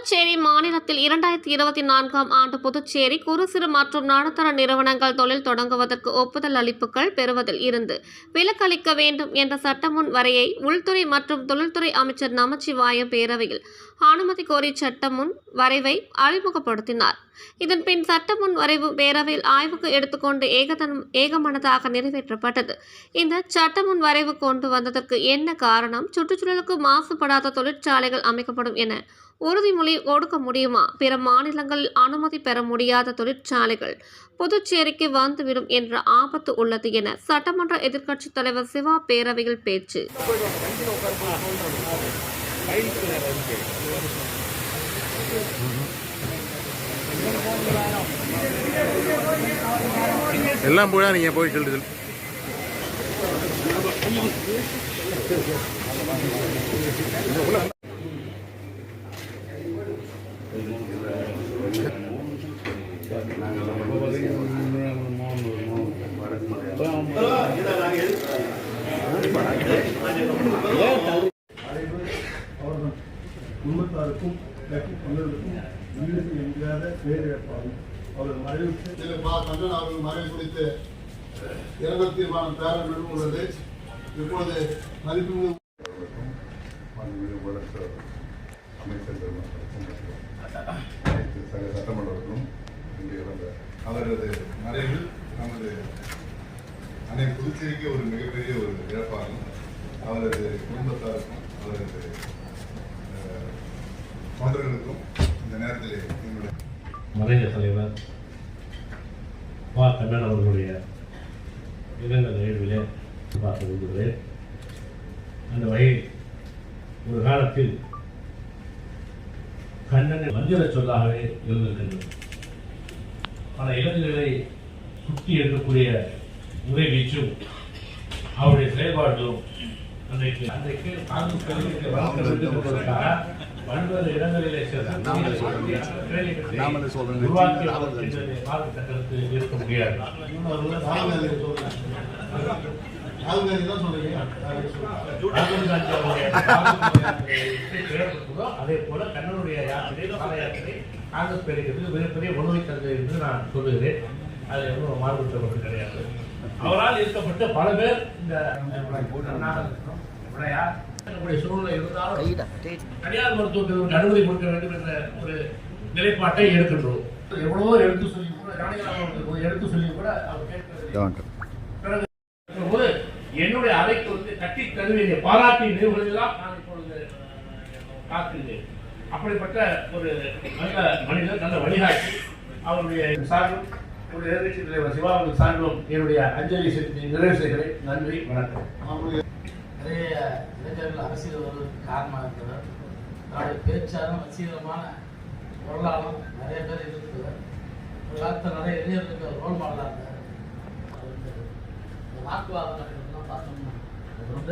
புதுச்சேரி மாநிலத்தில் இரண்டாயிரத்தி இருபத்தி நான்காம் ஆண்டு புதுச்சேரி குறு சிறு மற்றும் நடுத்தர நிறுவனங்கள் தொழில் தொடங்குவதற்கு ஒப்புதல் அளிப்புகள் பெறுவதில் இருந்து விலக்களிக்க வேண்டும் என்ற சட்டமுன் வரையை உள்துறை மற்றும் தொழில்துறை அமைச்சர் நமச்சிவாயம் பேரவையில் அனுமதி கோரி சட்டமுன் வரைவை அறிமுகப்படுத்தினார். இதன் பின் சட்டமுன் வரைவு பேரவையில் ஆய்வுக்கு எடுத்துக்கொண்டு ஏகதனம் ஏகமனதாக நிறைவேற்றப்பட்டது. இந்த சட்டமுன் வரைவு கொண்டு வந்ததற்கு என்ன காரணம்? சுற்றுச்சூழலுக்கு மாசுபடாத தொழிற்சாலைகள் அமைக்கப்படும் என உறுதிமொழி கொடுக்க முடியுமா? பிற மாநிலங்களில் அனுமதி பெற முடியாத தொழிற்சாலைகள் புதுச்சேரிக்கு வந்துவிடும் என்ற ஆபத்து உள்ளது என சட்டமன்ற எதிர்க்கட்சித் தலைவர் சிவா பேரவையில் பேச்சு. எல்லாம் போய் நீங்கள் போய் சொல்லுது நாங்கள் குடும்பத்தாருக்கும் மற்றும் தொழிலுக்கும் ஈடு முடியாத பேரிழப்பாகும் அவர்கள் மறைவுக்கு திரு பா. கண்ணன் அவர்கள் மறைவு குறித்து இரங்கல் தீர்மானம் பேரவையில் உள்ளது இப்பொழுது மதிப்புமிகு மாண்புமிகு முதலமைச்சர் அமைச்சர் பெருமக்களுக்கும் மற்றும் அனைத்து சட்டமன்றத்திலும் இன்று இறந்த அவரது மறைவில் நமது அனைத்து புதுச்சேரிக்கு ஒரு மிகப்பெரிய ஒரு இழப்பாகும் அவரது குடும்பத்தாருக்கும் அவரது தொண்டர்களுக்கும் இந்த நேரத்தில் என்னுடைய மறைந்த தலைவர் பா. கண்ணன் அவர்களுடைய இரங்கல் நிகழ்விலே பார்க்க விரும்புகிறேன் அந்த வகையில் ஒரு காலத்தில் கண்ணனை வஞ்சிர சொல்லாகவே இருந்திருக்கின்றது. பல இளைஞர்களை சுட்டி எடுக்கக்கூடிய வீச்சும் அவருடைய செயல்பாடுகளும் அன்றைக்கு அன்றைக்கு காங்கிரஸ் கட்சிக்கு வளர்க்க வேண்டும் என்பதற்காக பல்வேறு இடங்களிலே அவர் என்பதை காலகட்டத்திற்கு இருக்க முடியாது. அதே போல கண்ணனுடைய யாத்திரை பாத யாத்திரை காங்கிரஸ் பேருக்கு மிகப்பெரிய உணவை தந்தது என்று நான் சொல்லுகிறேன். அது ஒன்றும் மாறுபட்டவர்கள் கிடையாது. அவரால் ஈர்க்கப்பட்ட பல பேர் இந்த சூழ்நிலை இருந்தாலும் தனியார் மருத்துவத்திற்கு அனுமதி கொடுக்க வேண்டும் என்ற ஒரு நிலைப்பாட்டை எடுக்கின்றோம். எவ்வளவோ எடுத்து சொல்லி கூட எடுத்து சொல்லி கூட அவர் பிறகு போது என்னுடைய அறைக்கு வந்து கட்டி தழுவிய பாராட்டி நிறுவனங்களாம் நான் இப்பொழுது காத்திருந்தேன். அப்படிப்பட்ட ஒரு நல்ல மனிதர் நல்ல வழிகாட்டி. அவருடைய சார்பில் ஒரு எதிர்கட்சி தலைவர் சிவா அவர்கள் சார்பிலும் என்னுடைய அஞ்சலி செலுத்தி நிறைவு செய்கிறேன். நன்றி வணக்கம். அவருடைய நிறைய இளைஞர்கள் அரசியல் வருவதற்கு காரணமாக இருக்கிறார். அவருடைய பேச்சாலும் வசீகரமான பொருளாலும் நிறைய பேர் இருக்கிறார் ஒரு காலத்தில் நிறைய இளைஞர்களுக்கு ரோல் மாடலாக இருந்தார். வாக்குவாதம் பார்த்தோம்னா ரொம்ப